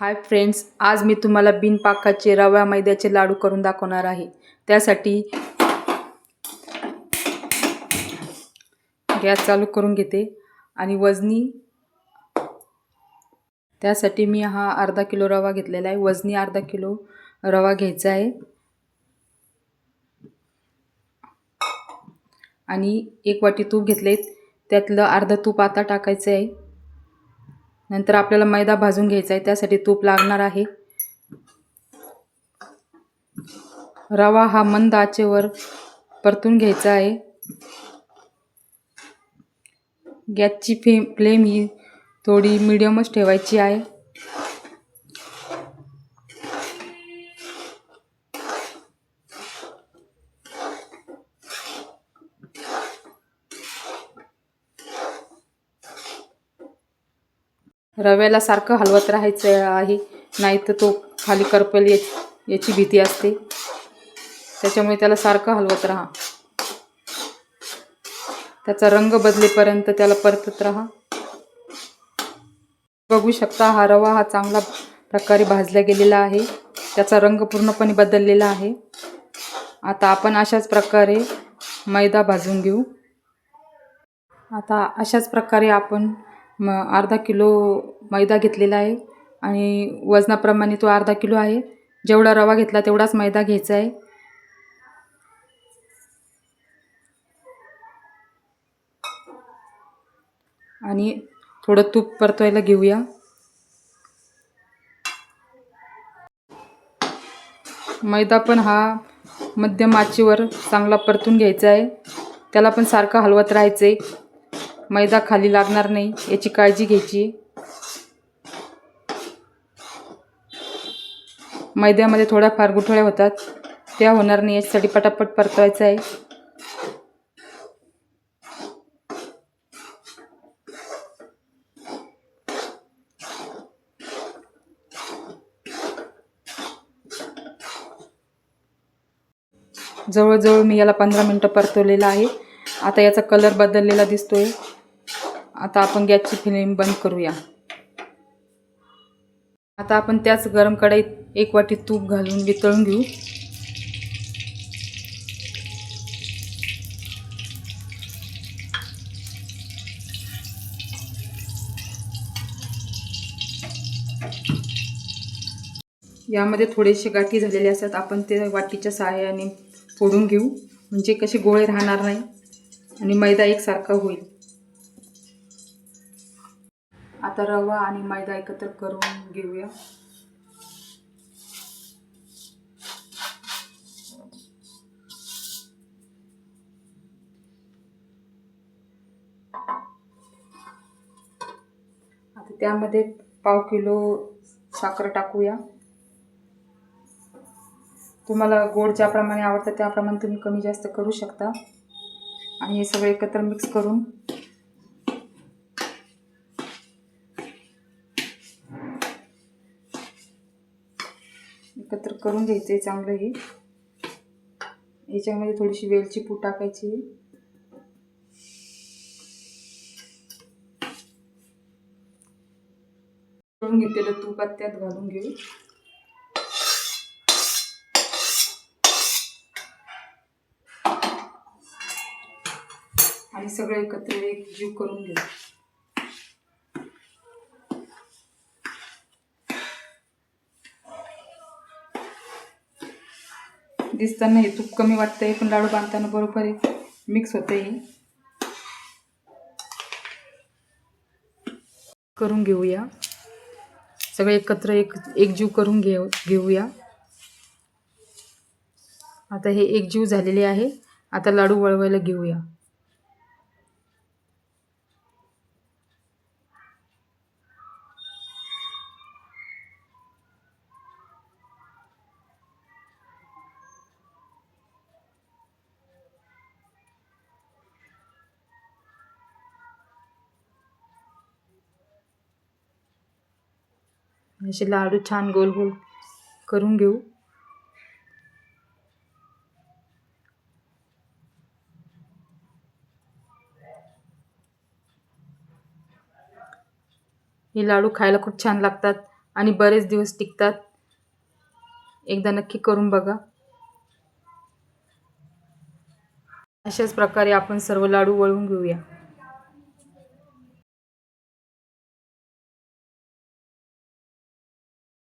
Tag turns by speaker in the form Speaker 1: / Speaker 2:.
Speaker 1: Hi friends आज मी तुम्हाला बिनपाकाचे रवा मैद्याचे लाडू करून दाखवणार आहे. त्यासाठी गॅस चालू करून घेते आणि वजनी त्यासाठी मी हा अर्धा किलो रवा घेतलेला आहे. वजनी अर्धा किलो रवा घ्यायचा आहे. आणि एक वाटी तूप घेतले त्यातलं अर्धं तूप आता टाकायचं आहे. नंतर आपल्याला मैदा भाजून घ्यायचा आहे त्यासाठी तूप लागणार आहे. रवा हा मंद आचेवर परतून घ्यायचा आहे. गॅसची फे फ्लेम ही थोडी मिडियमच ठेवायची आहे. रव्याला सारखं हलवत राहायचं आहे. नाही तर तो खाली करपेल याची भीती असते. त्याच्यामुळे त्याला सारखं हलवत राहा. त्याचा रंग बदलेपर्यंत त्याला परतत राहा. बघू शकता हा रवा हा चांगला प्रकारे भाजला गेलेला आहे. त्याचा रंग पूर्णपणे बदललेला आहे. आता आपण अशाच प्रकारे मैदा भाजून घेऊ. आता अशाच प्रकारे आपण म अर्धा किलो मैदा घेतलेला आहे आणि वजनाप्रमाणे तो अर्धा किलो आहे. जेवढा रवा घेतला तेवढाच मैदा घ्यायचा आहे. आणि थोडं तूप परतवायला घेऊया. मैदा पण हा मध्यम आचेवर चांगला परतून घ्यायचा आहे. त्याला पण सारखं हलवत राहायचं आहे मैदा खाली लागणार नाही याची काळजी घ्यायची. मैद्यामध्ये थोड्याफार गुठळ्या होतात. त्या होणार नाही याच्यासाठी पटापट परतवायचं आहे. जवळजवळ मी याला पंधरा मिनटं परतवलेलं आहे. आता याचा कलर बदललेला दिसतोय. आता आपण गॅसची फ्लेम बंद करूया. आता आपण त्याच गरम कढईत एक वाटी तूप घालून वितळून घेऊ. यामध्ये थोडेसे गाठी झालेले असतात. आपण ते वाटीच्या सहाय्याने फोडून घेऊ. म्हणजे कसे गोळे राहणार नाही आणि मैदा एकसारखा होईल. आता रवा आणि मैदा एकत्र करून घेऊया. आता त्यामध्ये पाव किलो साखर टाकूया. तुम्हाला गोड ज्याप्रमाणे आवडतं त्याप्रमाणे तुम्ही कमी जास्त करू शकता. आणि हे सगळं एकत्र मिक्स करून एकत्र करून घ्यायचं आहे चांगलं हे. याच्यामध्ये थोडीशी वेलची पूड टाकायची. करून घेतलेलं तुपात त्यात घालून घेऊ. आणि सगळं एकत्र एक जीव करून घेऊ. दिसताना हे तूप कमी वाटतं आहे पण लाडू बांधताना बरोबर आहे. मिक्स होतं हे करून घेऊया. सगळे एकत्र एक एकजीव करून घेऊ घेऊया. आता हे एकजीव झालेले आहे. आता लाडू वळवायला घेऊया. असे लाडू छान गोल गोल करून घेऊ. हे लाडू खायला खूप छान लागतात आणि बरेच दिवस टिकतात. एकदा नक्की करून बघा. अशाच प्रकारे आपण सर्व लाडू वळवून घेऊया.